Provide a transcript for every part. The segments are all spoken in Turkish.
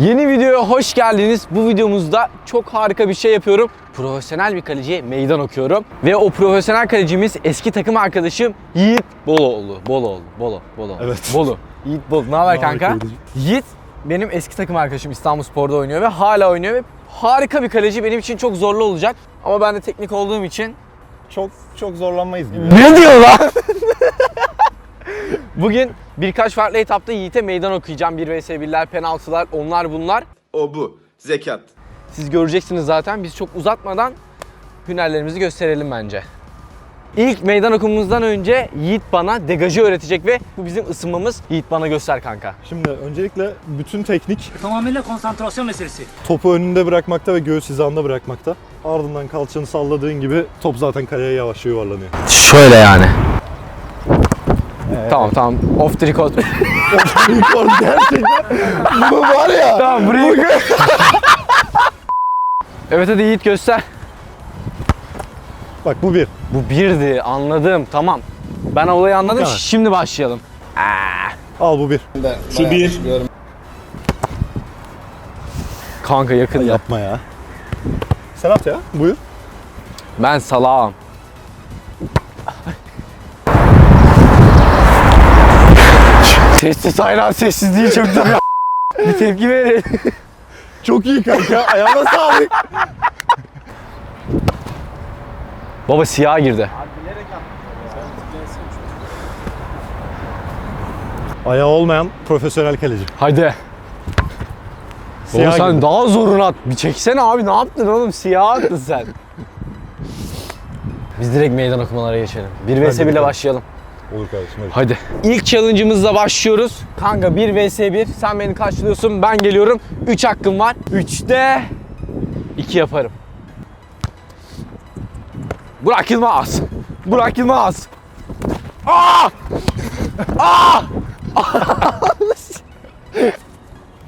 Yeni videoya hoş geldiniz. Bu videomuzda çok harika bir şey yapıyorum. Profesyonel bir kaleciye meydan okuyorum. Ve o profesyonel kalecimiz eski takım arkadaşım Yiğit Boloğlu. Boloğlu. Bolo. Bolo. Evet. Bolu. Yiğit Bolu. Ne haber kanka? Yiğit benim eski takım arkadaşım İstanbulspor'da oynuyor ve hala oynuyor ve harika bir kaleci. Benim için çok zorlu olacak. Ama ben de teknik olduğum için Çok çok zorlanmayız gibi. ne diyor lan? Bugün birkaç farklı etapta Yiğit'e meydan okuyacağım. 1 vs 1'ler, penaltılar, onlar bunlar. O bu. Zekat. Siz göreceksiniz zaten. Biz çok uzatmadan hünerlerimizi gösterelim bence. İlk meydan okumamızdan önce Yiğit bana degajı öğretecek ve bu bizim ısınmamız. Yiğit bana göster kanka. Şimdi öncelikle bütün teknik Tamamıyla konsantrasyon meselesi. topu önünde bırakmakta ve göğüs hizanda bırakmakta. Ardından kalçanı salladığın gibi top zaten kaleye yavaş yuvarlanıyor. Şöyle yani. Tamam tamam. Off the record. Rekor gerçekten. Bu var ya. tamam burayı. evet hadi Yiğit göster. Bak bu bir. Bu birdi anladım tamam. Ben olayı anladım. kadar. Şimdi başlayalım. Al bu bir. Şu bir. Kanka yakın yap. Yapma ya. Sen at ya. Buyur. Ben salağım. Sessiz hayran sessiz değil çok da bir tepki verin. Çok iyi kanka. Ayağına sağlık. Baba siyah girdi. Ayağı olmayan profesyonel kaleci. Baba Siyah sen gibi. daha zorunu at. Bir çeksene abi ne yaptın oğlum? Siyah attın sen. Biz direkt meydan okumalara geçelim. 1 vs 1 ile başlayalım. Olur kardeşim hadi. Hadi. İlk challenge'ımızla başlıyoruz. Kanka 1 vs 1. Sen beni karşılıyorsun. Ben geliyorum. 3 hakkım var. 3'te 2 yaparım. Burak Yılmaz. Burak Yılmaz.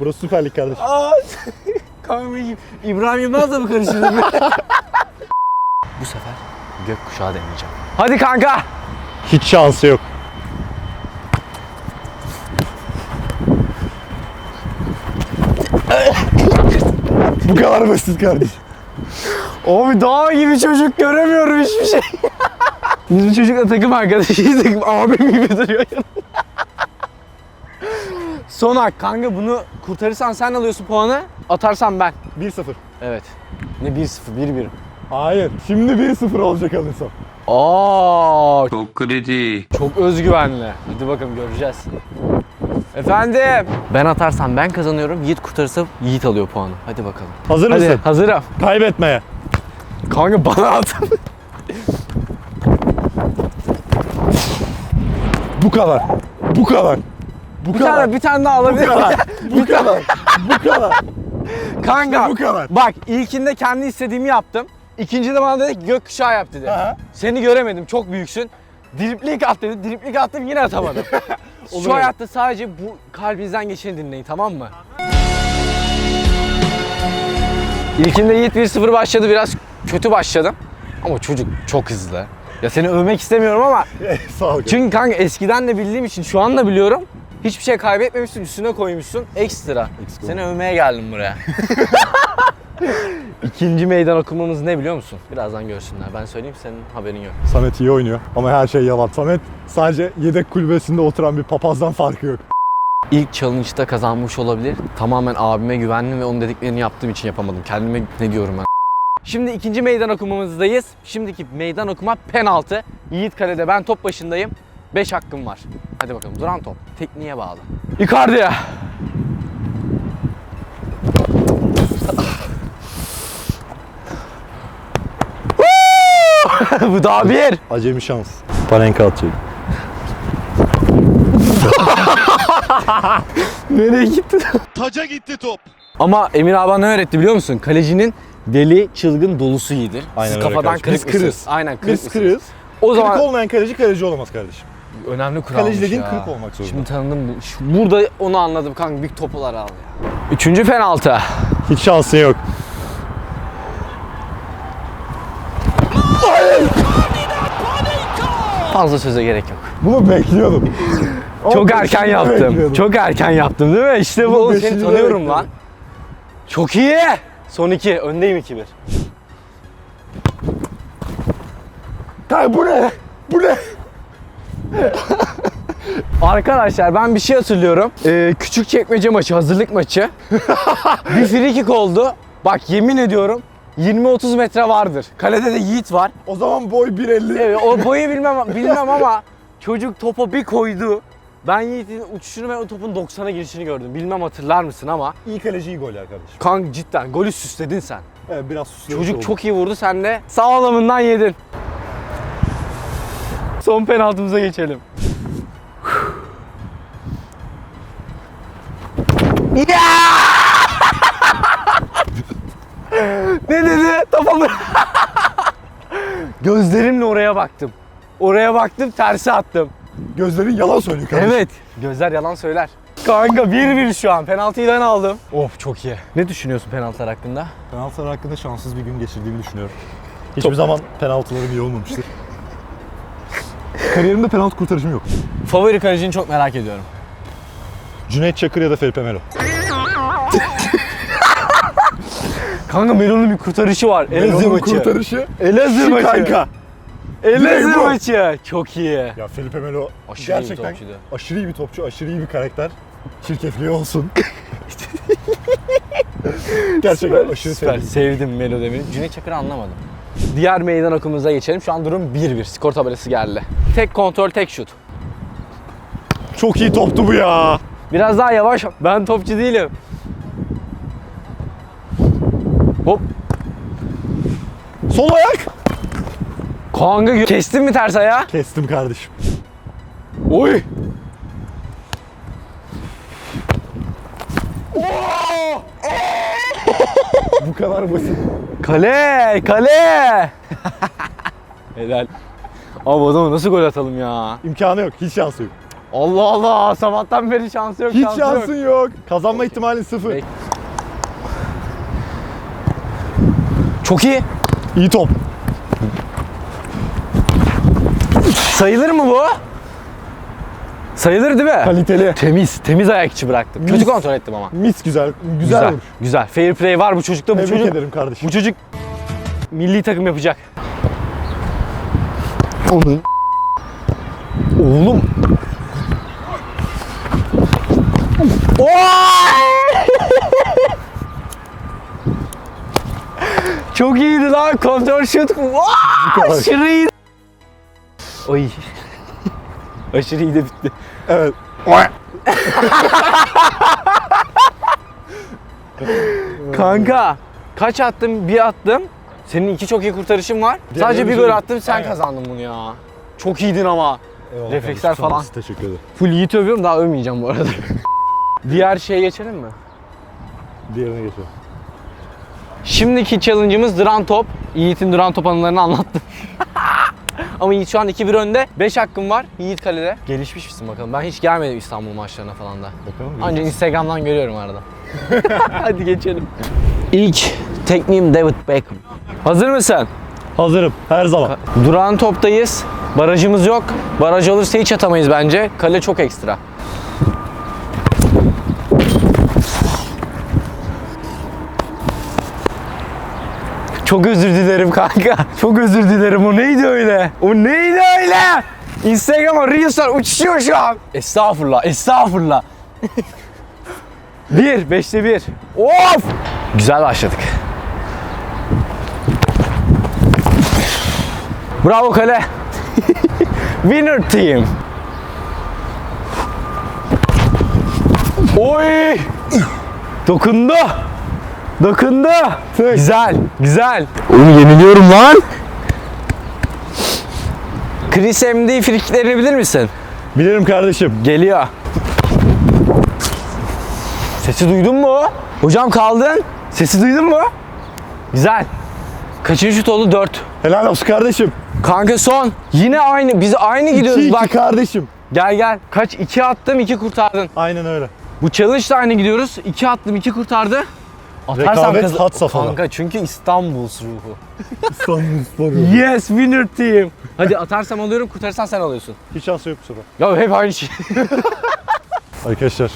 Burası Süper Lig kardeşim. Aa! Kanka İbrahim Yılmaz'la mı karıştırdın? Bu sefer gökkuşağı deneyeceğim. Hadi kanka. Hiç şansı yok. Bu kadar basit kardeşim. Abi dağ gibi çocuk göremiyorum hiçbir şey. Biz bu çocukla takım arkadaşıyız. Abim gibi duruyor yanımda. Son hak kanka bunu kurtarırsan sen alıyorsun puanı. Atarsan ben. 1-0. Evet. Ne 1-0 1-1. Hayır. Şimdi 1-0 olacak alırsam. Aa Çok kredi. çok özgüvenli. Hadi bakalım göreceğiz. Efendim. Ben atarsam ben kazanıyorum. Yiğit kurtarırsa Yiğit alıyor puanı. Hadi bakalım. Hazır Hadi mısın? hazırım. Kaybetmeye. Kanka bana at. Bu kadar. Bu kadar. Bu bir kadar. tane bir tane daha alabilir Bu miyim? kadar. Bu kadar. Bu kadar. Kanka bu kadar. bak ilkinde kendi istediğimi yaptım. İkincide bana dedi ki gökkuşağı yap dedi. Aha. Seni göremedim çok büyüksün. Driplik at dedi. Driplik attım yine atamadım. Olur Şu hayatta sadece bu kalbinizden geçeni dinleyin tamam mı? İlkinde Yiğit 1-0 başladı biraz kötü başladım. Ama çocuk çok hızlı. Ya seni övmek istemiyorum ama Sağ ol. çünkü kanka eskiden de bildiğim için şu anda biliyorum. Hiçbir şey kaybetmemişsin, üstüne koymuşsun. Ekstra. Seni övmeye geldim buraya. İkinci meydan okumamız ne biliyor musun? Birazdan görsünler. Ben söyleyeyim senin haberin yok. Samet iyi oynuyor ama her şey yalan. Samet sadece yedek kulübesinde oturan bir papazdan farkı yok. İlk challenge'da kazanmış olabilir. Tamamen abime güvendim ve onun dediklerini yaptığım için yapamadım. Kendime ne diyorum ben? Şimdi ikinci meydan okumamızdayız. Şimdiki meydan okuma penaltı. Yiğit kalede ben top başındayım. 5 hakkım var. Hadi bakalım duran top. Tekniğe bağlı. Icardi. Bu daha bir. Acemi şans. Panenka atacak. Nereye gitti? Taca gitti top. Ama Emir abi ne öğretti biliyor musun? Kalecinin deli, çılgın dolusu iyidir. Aynen Siz öyle kafadan kardeşim. kırık Biz mısınız? kırız. Aynen kırık Biz mısınız? kırığız. O Kırık zaman olmayan kaleci kaleci olamaz kardeşim. önemli kuralmış Kaleci dediğin ya. kırık olmak zorunda. Şimdi tanıdım. bu- şu- Burada onu anladım kanka. Büyük topular al ya. Üçüncü penaltı. Hiç şansın yok. Fazla söze gerek yok. Bunu bekliyordum. Çok erken yaptım. bekliyordum. Çok erken yaptım değil mi? İşte bu. Oğlum Seni tanıyorum bekliyordum. lan. Çok iyi. Son iki. Öndeyim 2-1. Kanka bu ne? Bu ne? Arkadaşlar ben bir şey hatırlıyorum. Ee, küçük çekmece maçı, hazırlık maçı. bir free kick oldu. Bak yemin ediyorum 20-30 metre vardır. Kalede de Yiğit var. O zaman boy 1.50. Evet, o boyu bilmem bilmem ama çocuk topa bir koydu. Ben Yiğit'in uçuşunu ve o topun 90'a girişini gördüm. Bilmem hatırlar mısın ama. İyi kaleci iyi gol kardeşim. Kanka cidden golü süsledin sen. Evet biraz susluyoruz. Çocuk çok iyi vurdu sen de sağlamından yedin. Son penaltımıza geçelim. Ya! Ne dedi? Topa Gözlerimle oraya baktım. Oraya baktım tersi attım. Gözlerin yalan söylüyor kardeşim. Evet. Gözler yalan söyler. Kanka 1-1 şu an. Penaltıyı ben aldım. Of çok iyi. Ne düşünüyorsun penaltılar hakkında? Penaltılar hakkında şanssız bir gün geçirdiğimi düşünüyorum. Hiçbir zaman penaltılarım iyi olmamıştır. Kariyerimde penaltı kurtarışım yok. Favori kalecini çok merak ediyorum. Cüneyt Çakır ya da Felipe Melo. Kanka Melo'nun bir kurtarışı var. Elazığ Melo'nun maçı. kurtarışı. Elazığ maçı. kanka. Elazığ bu. maçı. Çok iyi. Ya Felipe Melo Aşırı iyi bir gerçekten topçuydu. aşırı iyi bir topçu, aşırı iyi bir karakter. Çirkefliği olsun. gerçekten aşırı Süper. sevdim. Sevdim Melo demiri. Cüneyt Çakır'ı anlamadım. Diğer meydan okumumuza geçelim. Şu an durum 1-1. Skor tabelası geldi. Tek kontrol, tek şut. Çok iyi toptu bu ya. Biraz daha yavaş. Ben topçu değilim. Hop. Sol ayak. Kanka kestin mi ters ayağı? Kestim kardeşim. Oy. Bu kadar basit. Kale, kale. Helal. Abi o zaman nasıl gol atalım ya? İmkanı yok. Hiç şansı yok. Allah Allah sabahtan beri şansı yok Hiç şansı yok. şansın yok. Kazanma ihtimalin sıfır. Bek- Çok iyi. İyi top. Sayılır mı bu? Sayılır değil mi? Kaliteli. Temiz, temiz ayak içi bıraktım. Kötü Mis. kontrol ettim ama. Mis güzel. Güzel, Güzel, vuruş. güzel. Fair play var bu çocukta. Bu Tebrik çocuk, ederim kardeşim. bu çocuk milli takım yapacak. Onu. Oğlum. Oy! Çok iyiydi lan kontrol şut. Aşırı iyiydi. Oy. Aşırı iyi de bitti. Evet. Kanka kaç attım? Bir attım. Senin iki çok iyi kurtarışın var. Diğer Sadece bir gol şey- attım sen Aynen. kazandın bunu ya. Çok iyiydin ama. Eyvallah Refleksler kardeşim, falan. olasın, Teşekkür ederim. Full Yiğit övüyorum daha övmeyeceğim bu arada. Diğer şeye geçelim mi? Diğerine geçelim. Şimdiki challenge'ımız duran top. Yiğit'in duran top anılarını anlattım. Ama Yiğit şu an 2-1 önde. 5 hakkım var. Yiğit kalede. Gelişmiş misin bakalım? Ben hiç gelmedim İstanbul maçlarına falan da. Bakalım. Ancak Instagram'dan görüyorum arada. Hadi geçelim. İlk tekniğim David Beckham. Hazır mısın? Hazırım. Her zaman. Duran toptayız. Barajımız yok. Baraj olursa hiç atamayız bence. Kale çok ekstra. Çok özür dilerim kanka. Çok özür dilerim. O neydi öyle? O neydi öyle? Instagram'a Reels'lar uçuşuyor şu an. Estağfurullah, estağfurullah. bir, beşte bir. Of! Güzel başladık. Bravo kale. Winner team. Oy! Dokundu. Dokundu. Güzel, güzel. Onu yeniliyorum lan. Chris MD frikiklerini bilir misin? Bilirim kardeşim. Geliyor. Sesi duydun mu? Hocam kaldın. Sesi duydun mu? Güzel. Kaçıncı şut oldu? 4. Helal olsun kardeşim. Kanka son. Yine aynı. Biz aynı gidiyoruz 2-2 bak. kardeşim. Gel gel. Kaç? 2 attım 2 kurtardın. Aynen öyle. Bu challenge da aynı gidiyoruz. 2 attım 2 kurtardı. Rekabet kazan- had safhada. Kanka çünkü İstanbul ruhu. İstanbul Sporu. Yes winner team. Hadi atarsam alıyorum kurtarırsan sen alıyorsun. Hiç şansı yok bu sefer. Ya hep aynı şey. Arkadaşlar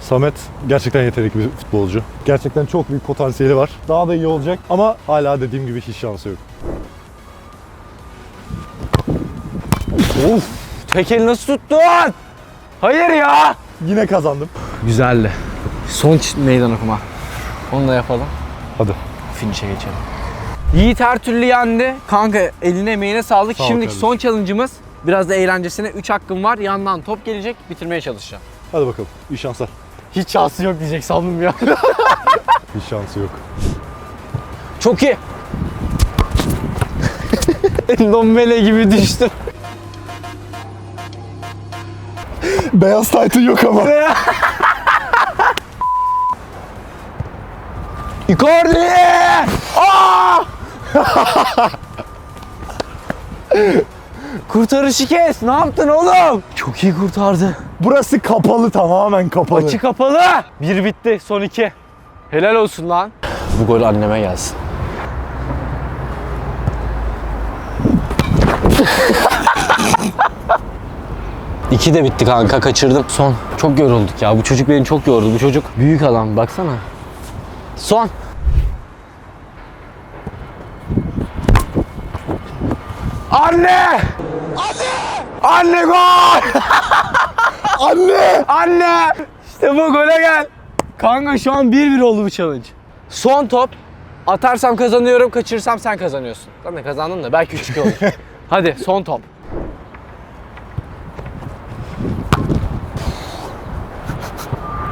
Samet gerçekten yetenekli bir futbolcu. Gerçekten çok büyük potansiyeli var. Daha da iyi olacak ama hala dediğim gibi hiç şansı yok. Of! Tek el nasıl tuttun? Hayır ya! Yine kazandım. Güzeldi. Son meydan okuma. Onu da yapalım. Hadi. Finish'e geçelim. Yiğit her türlü yendi. Kanka eline emeğine sağlık. Sağ ol Şimdiki kardeşim. son challenge'ımız biraz da eğlencesine 3 hakkım var. Yandan top gelecek. Bitirmeye çalışacağım. Hadi bakalım. İyi şanslar. Hiç şansı yok diyecek sandım ya. Hiç şansı yok. Çok iyi. Dombele gibi düştüm. Beyaz taytın yok ama. Icardi! Aa! Kurtarışı kes. Ne yaptın oğlum? Çok iyi kurtardı. Burası kapalı tamamen kapalı. Açı kapalı. Bir bitti. Son iki. Helal olsun lan. Bu gol anneme gelsin. İki de bitti kanka kaçırdım. Son. Çok yorulduk ya. Bu çocuk beni çok yordu. Bu çocuk büyük adam baksana. Son. Anne! Anne! Anne gol! Anne! Anne! İşte bu gole gel. Kanka şu an 1-1 oldu bu challenge. Son top. Atarsam kazanıyorum, kaçırırsam sen kazanıyorsun. Zaten kazandın da belki 3-2 olur. Hadi son top.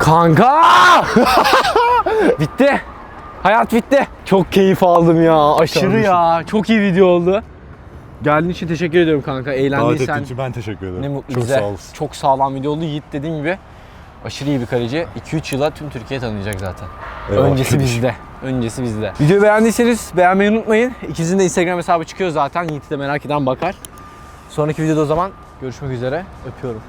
Kanka! bitti. Hayat bitti. Çok keyif aldım ya. Aşırı ya. Çok iyi video oldu. Geldiğin için teşekkür ediyorum kanka. Davet Eğlendiysen. ettiğin için ben teşekkür ederim. Ne mutlu Çok bize. sağ olasın. Çok sağlam video oldu. Yiğit dediğim gibi aşırı iyi bir kaleci. 2-3 yıla tüm Türkiye tanıyacak zaten. Eyvallah Öncesi kardeşim. bizde. Öncesi bizde. Videoyu beğendiyseniz beğenmeyi unutmayın. İkisinin de Instagram hesabı çıkıyor zaten. Yiğit'i de merak eden bakar. Sonraki videoda o zaman görüşmek üzere. Öpüyorum.